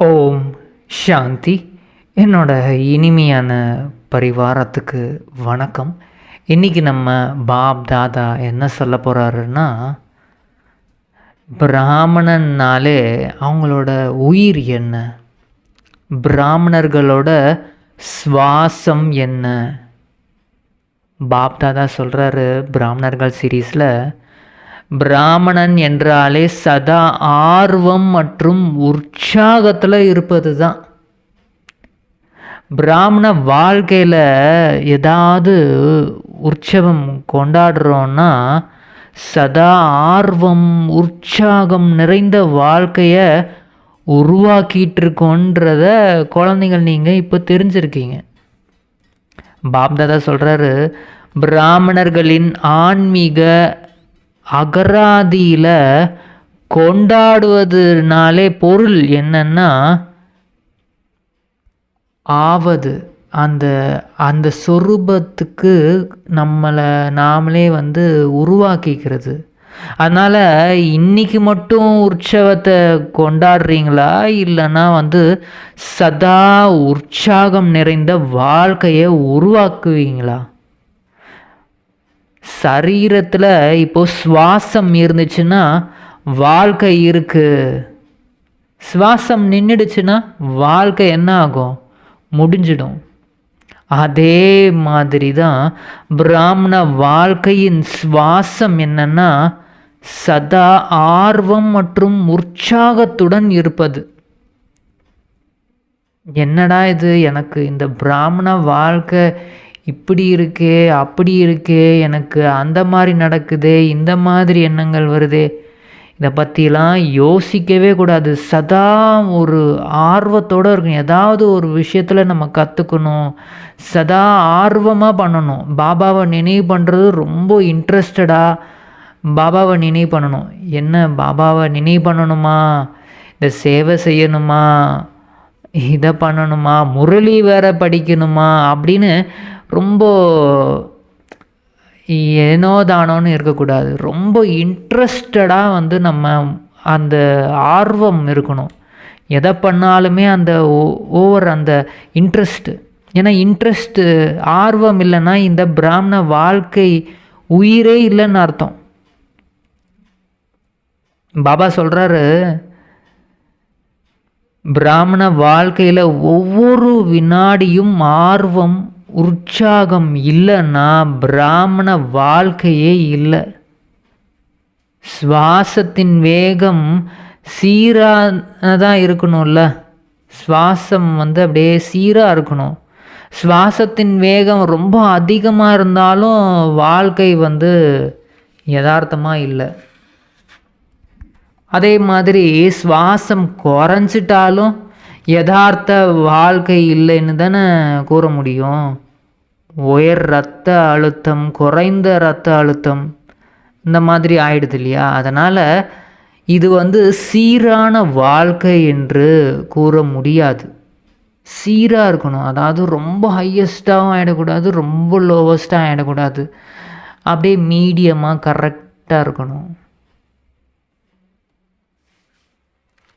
ஓம் சாந்தி. என்னோட இனிமையான பரிவாரத்துக்கு வணக்கம். இன்றைக்கி நம்ம பாப் தாதா என்ன சொல்ல போகிறாருன்னா பிராமணன்னாலே அவங்களோட உயிர் என்ன? பிராமணர்களோட சுவாசம் என்ன? பாப் தாதா சொல்கிறாரு பிராமணர்கள் சீரீஸில் பிராமணன் என்றாலே சதா ஆர்வம் மற்றும் உற்சாகத்தில் இருப்பது தான் பிராமண வாழ்க்கையில் ஏதாவது உற்சவம் கொண்டாடுறோன்னா சதா ஆர்வம் உற்சாகம் நிறைந்த வாழ்க்கையை உருவாக்கிட்டு இருக்கோன்றத குழந்தைகள் நீங்கள் இப்போ தெரிஞ்சிருக்கீங்க. பாப்தாதா சொல்கிறாரு பிராமணர்களின் ஆன்மீக அகராதியில் கொண்டாடுவதுனாலே பொருள் என்னன்னா ஆவது. அந்த அந்த சொரூபத்துக்கு நம்மளை நாமளே வந்து உருவாக்கிக்கிறது. அதனால் இன்னைக்கு மட்டும் உற்சவத்தை கொண்டாடுறீங்களா? இல்லைன்னா வந்து சதா உற்சாகம் நிறைந்த வாழ்க்கையை உருவாக்குவீங்களா? சரீரத்தில் இப்போ சுவாசம் இருந்துச்சுன்னா வாழ்க்கை இருக்குது சுவாசம் நின்றுடுச்சுன்னா வாழ்க்கை என்ன ஆகும்? முடிஞ்சிடும். அதே மாதிரி தான் பிராமண வாழ்க்கையின் சுவாசம் என்னன்னா சதா ஆர்வம் மற்றும் உற்சாகத்துடன் இருப்பது. என்னடா இது எனக்கு இந்த பிராமண வாழ்க்கை இப்படி இருக்கே அப்படி இருக்கே எனக்கு அந்த மாதிரி நடக்குது இந்த மாதிரி எண்ணங்கள் வருது. இதை பற்றிலாம் யோசிக்கவே கூடாது. சதா ஒரு ஆர்வத்தோடு இருக்கணும். ஏதாவது ஒரு விஷயத்தில் நம்ம கற்றுக்கணும் சதா ஆர்வமாக பண்ணணும். பாபாவை நினைவு பண்ணுறது ரொம்ப இன்ட்ரெஸ்டடாக பாபாவை நினைவு பண்ணணும். என்ன? பாபாவை நினைவு பண்ணணுமா? இந்த சேவை செய்யணுமா? இதை பண்ணணுமா? முரளி வேற படிக்கணுமா? அப்படின்னு ரொம்ப ஏனோ தானோன்னு இருக்கக்கூடாது. ரொம்ப இன்ட்ரெஸ்டடாக வந்து நம்ம அந்த ஆர்வம் இருக்கணும். எதை பண்ணாலுமே அந்த ஓவர் அந்த இன்ட்ரெஸ்ட்டு ஏன்னா இன்ட்ரெஸ்ட்டு ஆர்வம் இல்லைன்னா இந்த பிராமண வாழ்க்கை உயிரே இல்லைன்னு அர்த்தம். பாபா சொல்கிறாரு பிராமண வாழ்க்கையில் ஒவ்வொரு வினாடியும் ஆர்வம் உற்சாகம் இல்லைன்னா பிராமண வாழ்க்கையே இல்லை. சுவாசத்தின் வேகம் சீராக தான் இருக்கணும்ல. சுவாசம் வந்து அப்படியே சீராக இருக்கணும். சுவாசத்தின் வேகம் ரொம்ப அதிகமாக இருந்தாலும் வாழ்க்கை வந்து யதார்த்தமாக இல்லை. அதே மாதிரி சுவாசம் குறைஞ்சிட்டாலும் யதார்த்த வாழ்க்கை இல்லைன்னு தானே கூற முடியும். உயர் ரத்த அழுத்தம் குறைந்த இரத்த அழுத்தம் இந்த மாதிரி ஆயிடுது இல்லையா? அதனால் இது வந்து சீரான வாழ்க்கை என்று கூற முடியாது. சீராக இருக்கணும். அதாவது ரொம்ப ஹையஸ்ட்டாகவும் ஆகிடக்கூடாது ரொம்ப லோவஸ்ட்டாக ஆகிடக்கூடாது அப்படியே மீடியமாக கரெக்டாக இருக்கணும்.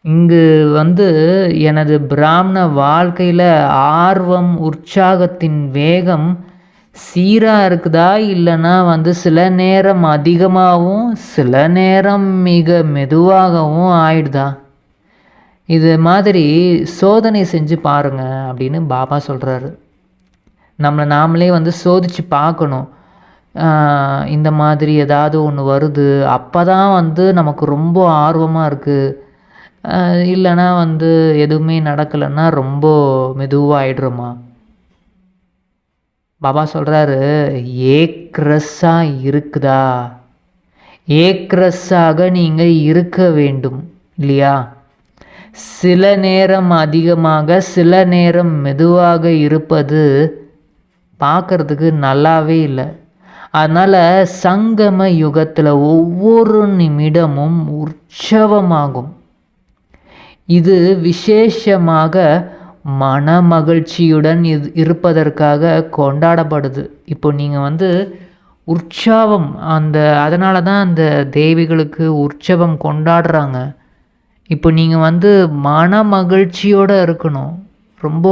இங்கு வந்து எனது பிராமண வாழ்க்கையில் ஆர்வம் உற்சாகத்தின் வேகம் சீராக இருக்குதா? இல்லைன்னா வந்து சில நேரம் அதிகமாகவும் சில நேரம் மிக மெதுவாகவும் ஆயிடுதா? இது மாதிரி சோதனை செஞ்சு பாருங்க அப்படின்னு பாபா சொல்கிறாரு நம்மளை நாமளே வந்து சோதித்து பார்க்கணும். இந்த மாதிரி ஏதாவது ஒன்று வருது. அப்போ தான் வந்து நமக்கு ரொம்ப ஆர்வமாக இருக்குது இல்லைன்னா வந்து எதுவுமே நடக்கலைன்னா ரொம்ப மெதுவாக மெதுவாகிடுறோமா பாபா சொல்கிறாரு ஏக்ரஸ்ஸாக இருக்குதா? ஏக்ரஸ்ஸாக நீங்கள் இருக்க வேண்டும் இல்லையா? சில நேரம் அதிகமாக சில நேரம் மெதுவாக இருப்பது பார்க்குறதுக்கு நல்லாவே இல்லை. அதனால் சங்கம யுகத்தில் ஒவ்வொரு நிமிடமும் உற்சவமாகும். இது விசேஷமாக மன மகிழ்ச்சியுடன் இது இருப்பதற்காக கொண்டாடப்படுது. இப்போ நீங்கள் வந்து உற்சவம் அந்த அதனால தான் அந்த தேவிகளுக்கு உற்சவம் கொண்டாடுறாங்க. இப்போ நீங்கள் வந்து மன மகிழ்ச்சியோடு இருக்கணும். ரொம்ப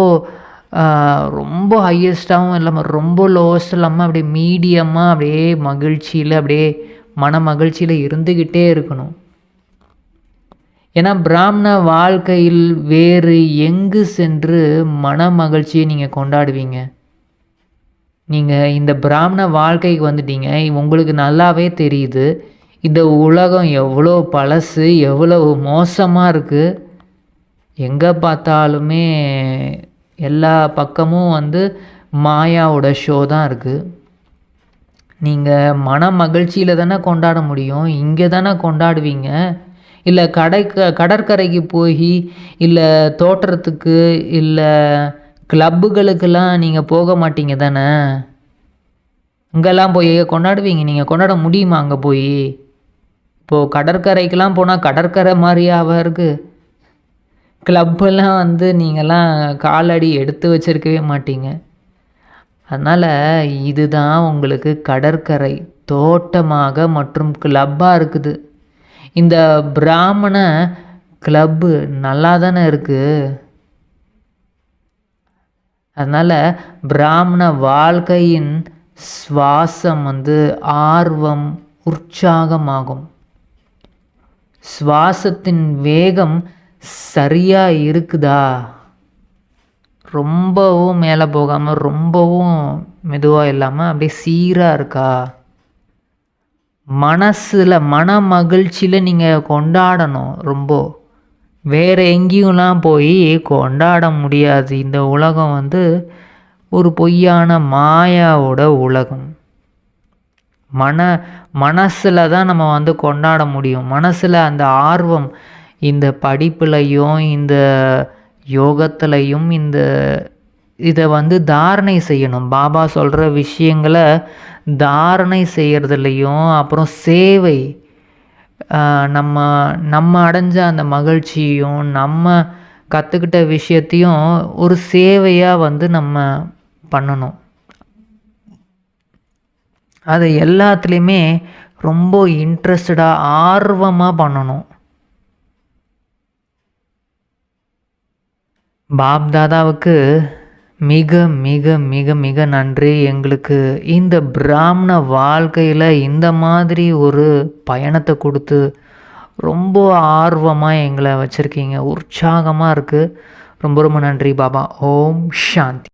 ரொம்ப ஹையஸ்ட்டாகவும் இல்லாமல் ரொம்ப லோவஸ்ட் இல்லாமல் அப்படியே மீடியமாக அப்படியே மகிழ்ச்சியில் அப்படியே மன மகிழ்ச்சியில் இருந்துக்கிட்டே இருக்கணும். ஏன்னா பிராமண வாழ்க்கையில் வேறு எங்கு சென்று மன மகிழ்ச்சியை நீங்கள் கொண்டாடுவீங்க? நீங்கள் இந்த பிராமண வாழ்க்கைக்கு வந்துட்டீங்க. உங்களுக்கு நல்லாவே தெரியுது. இந்த உலகம் எவ்வளோ பழசு எவ்வளோ மோசமாக இருக்குது எங்கே பார்த்தாலுமே எல்லா பக்கமும் வந்து மாயாவோட ஷோ தான் இருக்குது நீங்கள் மன மகிழ்ச்சியில் தானே கொண்டாட முடியும். இங்கே தானே கொண்டாடுவீங்க. இல்லை கடை கடற்கரைக்கு போய் இல்லை தோட்டத்துக்கு இல்லை கிளப்புகளுக்கெல்லாம் நீங்கள் போக மாட்டீங்க தானே? அங்கெல்லாம் போய் கொண்டாடுவீங்க? நீங்கள் கொண்டாட முடியுமா அங்கே போய்? இப்போது கடற்கரைக்கெலாம் போனால் கடற்கரை மாதிரியாவா இருக்குது கிளப்பெல்லாம் வந்து நீங்கள்லாம் காலடி எடுத்து வச்சுருக்கவே மாட்டீங்க. அதனால் இதுதான் உங்களுக்கு கடற்கரை தோட்டமாக மற்றும் கிளப்பாக இருக்குது. இந்த பிராமண கிளப்பு நல்லா தானே இருக்குது அதனால் பிராமண வாழ்க்கையின் சுவாசம் வந்து ஆர்வம் உற்சாகமாகும். சுவாசத்தின் வேகம் சரியாக இருக்குதா? ரொம்பவும் மேலே போகாமல் ரொம்பவும் மெதுவாக இல்லாமல் அப்படியே சீராக இருக்கா? மனசில் மன மகிழ்ச்சியில் நீங்கள் கொண்டாடணும் ரொம்ப. வேறு எங்கேயும்லாம் போய் கொண்டாட முடியாது. இந்த உலகம் வந்து ஒரு பொய்யான மாயாவோட உலகம். மன மனசில் தான் நம்ம வந்து கொண்டாட முடியும். மனசில் அந்த ஆர்வம் இந்த படிப்புலையும் இந்த யோகத்துலையும் இந்த இதை வந்து தாரணை செய்யணும். பாபா சொல்கிற விஷயங்களை தாரணை செய்கிறதுலையும் அப்புறம் சேவை. நம்ம நம்ம அடைஞ்ச அந்த மகிழ்ச்சியும் நம்ம கற்றுக்கிட்ட விஷயத்தையும் ஒரு சேவையாக வந்து நம்ம பண்ணணும். அது எல்லாத்துலேயுமே ரொம்ப இன்ட்ரெஸ்டடாக ஆர்வமாக பண்ணணும். பாப் தாதாவுக்கு மிக மிக மிக மிக நன்றி. எங்களுக்கு இந்த பிராமண வாழ்க்கையில் இந்த மாதிரி ஒரு பயணத்தை கொடுத்து ரொம்ப ஆர்வமாக எங்களை வச்சுருக்கீங்க. உற்சாகமாக இருக்குது ரொம்ப ரொம்ப நன்றி பாபா. ஓம் சாந்தி.